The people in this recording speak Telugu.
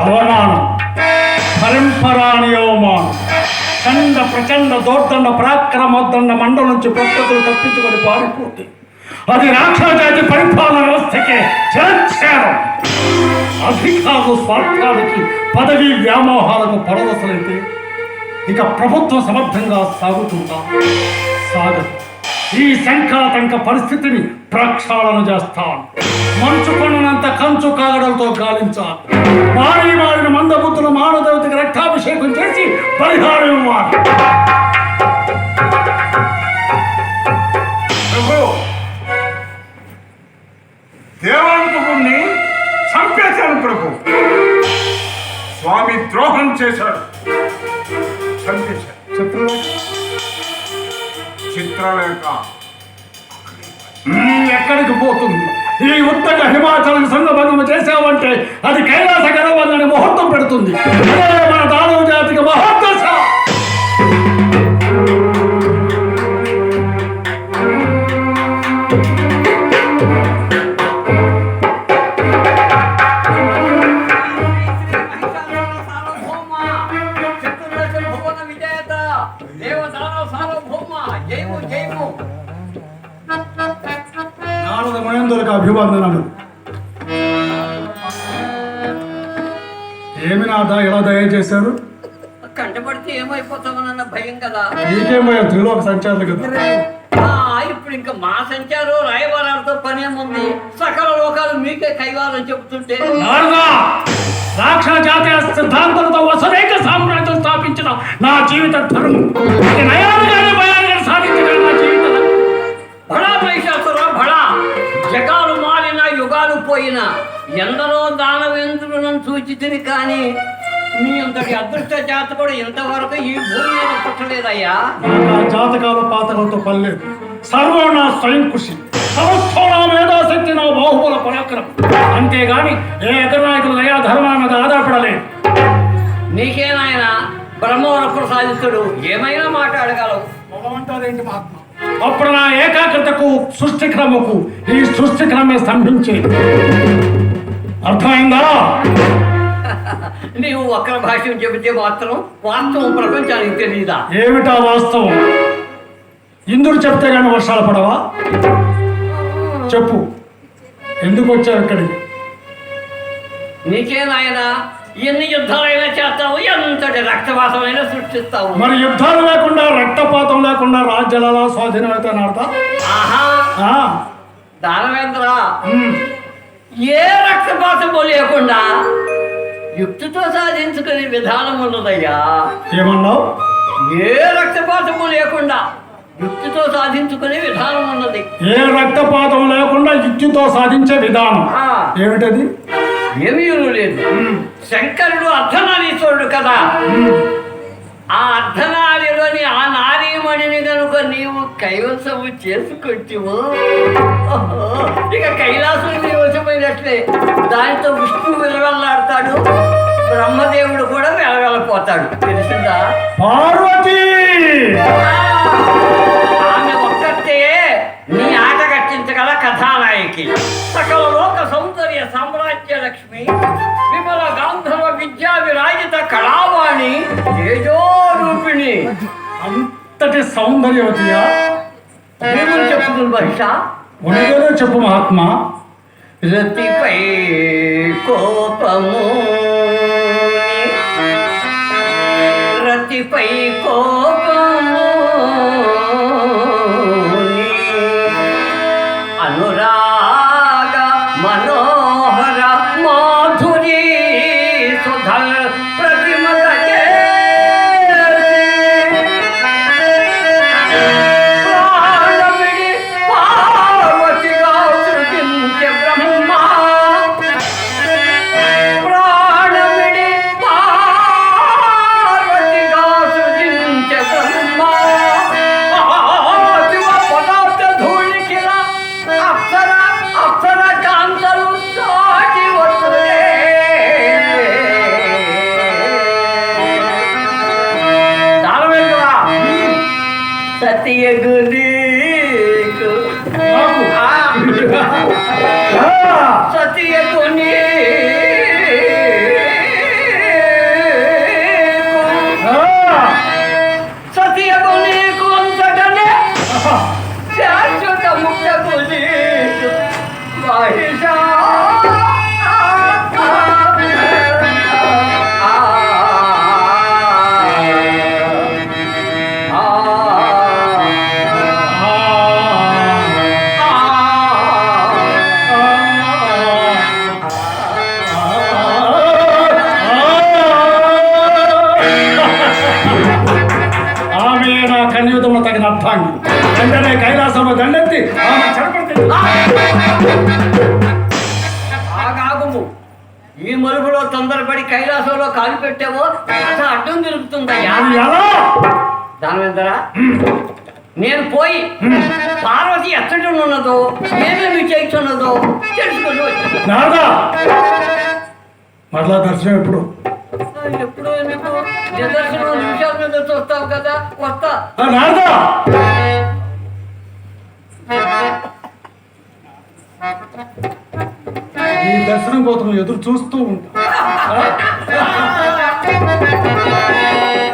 అవమానం పరంపరాని అవమానం చండ ప్రచండ దోర్దండ పరాక్రమోద్దండ మండల నుంచి ప్రకృతులు తప్పించుకొని పారిపోతే. అది రాక్షజాతి పరిపాలన వ్యవస్థకే చేర్చారు అధికారులు స్వార్థానికి పదవి వ్యామోహాలకు పడవసలైతే ఇక ప్రభుత్వం సమర్థంగా సాగుతుందా? సాగదు. ఈ శంఖాతంక పరిస్థితిని ప్రక్షాళన చేస్తాను. మంచు కొండనంత కంచు కాగడలతో గాలించాలి మారి మారిన మందబుద్ధులు మానదేవతకి రక్తాభిషేకం చేసి పరిహారం ఇవ్వాలి. దేవాంతకుణ్ణి చంపేశాను ప్రభు. స్వామి ద్రోహం చేశాడు. చంపేశాడు. చిత్రలేఖ. ఎక్కడికి పోతుంది? ఈ ఉత్తర హిమాచలం సంగభంగం చేసావంటే అది కైలాస గర్వందని ముహూర్తం పెడుతుంది. మన మహేంద్రులకు అభివందనము ఏమి నాథ ఇలా దయచేశారు? కంటపడితే ఏమైపోతామన్న భయం కదా. నీకేమో త్రిలోక సంచారులు కదా? ఇప్పుడు ఇంకా మా సంచారం రాయబారాలతో పని ఏముంది? సకల లోకాలు మీకే కైవాలని చెబుతుంటే. రాక్ష జాతీయ సిద్ధాంతాలతో వసరేక సామ్రాజ్యం స్థాపించిన నా జీవిత ధర్మం. నయాలుగానే జగాలు మారిన యుగాలు పోయిన ఎందరో దానవేంద్రులను సూచితిని కానీ మీ అంతటి అదృష్ట జాతకుడు ఇంతవరకు ఈ భూమి మీద పుట్టలేదయ్యా. జాతకాలు పాతకాలతో సర్వం నా స్వయం కృషి. సమస్తం నా మేధాశక్తి నా బాహుబల పరాక్రమం. అంతేగాని ఏ ఎకనాయకుల దయా ధర్మాన్ని మీద ఆధారపడలేదు. నీకే నాయన బ్రహ్మవర ప్రసాదితుడు ఏమైనా మాట్లాడగలవు. భగవంతుడేంటి మహాత్మ? అప్పుడు నా ఏకాగ్రతకు సృష్టి క్రమకు ఈ సృష్టి క్రమే స్తంభించేది అర్థమైందా? నీవు వక్ర భాష్యం చెబితే మాత్రం వాస్తవం ప్రపంచానికి తెలియదా ఏమిటా వాస్తవం? ఇంద్రుడు చెప్తే కానీ వర్షాలు పడవా? చెప్పు. ఎందుకు వచ్చావు ఇక్కడికి? నీకే నాయన ఎన్ని యుద్ధాలైనా చేస్తావు ఎంతటి రక్తవాసమైనా సృష్టిస్తావు. మరి యుద్ధాలు లేకుండా రక్తపాతం లేకుండా రాజ్యాల స్వాధీనం అయితే ఆహా. దానవేంద్ర ఏ రక్తపాతము లేకుండా యుక్తితో సాధించుకునే విధానం ఉన్నదయ్యా. ఏమన్నావు? ఏ రక్తపాతము లేకుండా యుక్తితో సాధించుకునే విధానం ఉన్నది. ఏ రక్తపాతం లేకుండా యుక్తితో సాధించే విధానం? ఏమిటది? ఏమీ లేదు. శంకరుడు అర్ధనారీశ్వరుడు కదా. ఆ అర్ధనారిలోని ఆ నారీమణిని కనుక నీవు కైవసము చేసుకొచ్చివు ఇక కైలాసం వశమైనట్లే. దానితో విష్ణువు విలవెల్లాడతాడు. బ్రహ్మదేవుడు కూడా వెలవెలపోతాడు తెలిసిందా? కళావాణి తేజోరూపిణి. అంతటి సౌందర్యవతియా ఏమని చెప్పుతుంది బహిష ఉన్నదేదో చెప్పు మహాత్మా. రతిపై కోపము. రతిపై see a good ఆగాగుము. ఈ మలుపులో తొందరపడి కైలాసంలో కాలు పెట్టావో అడ్డం తిరుగుతుందయ్యా దానివేందరా నేను పోయి పార్వతి ఎచ్చటం ఉన్నదో ఏమేమి చేస్తున్నదో తెలుసుకొని మరలా దర్శనం ఎప్పుడు? ఎప్పుడో నిదర్శనం నిమిషాల మీద చూస్తావు కదా వస్తా దర్శనం కోసం ఎదురు చూస్తూ ఉంటా.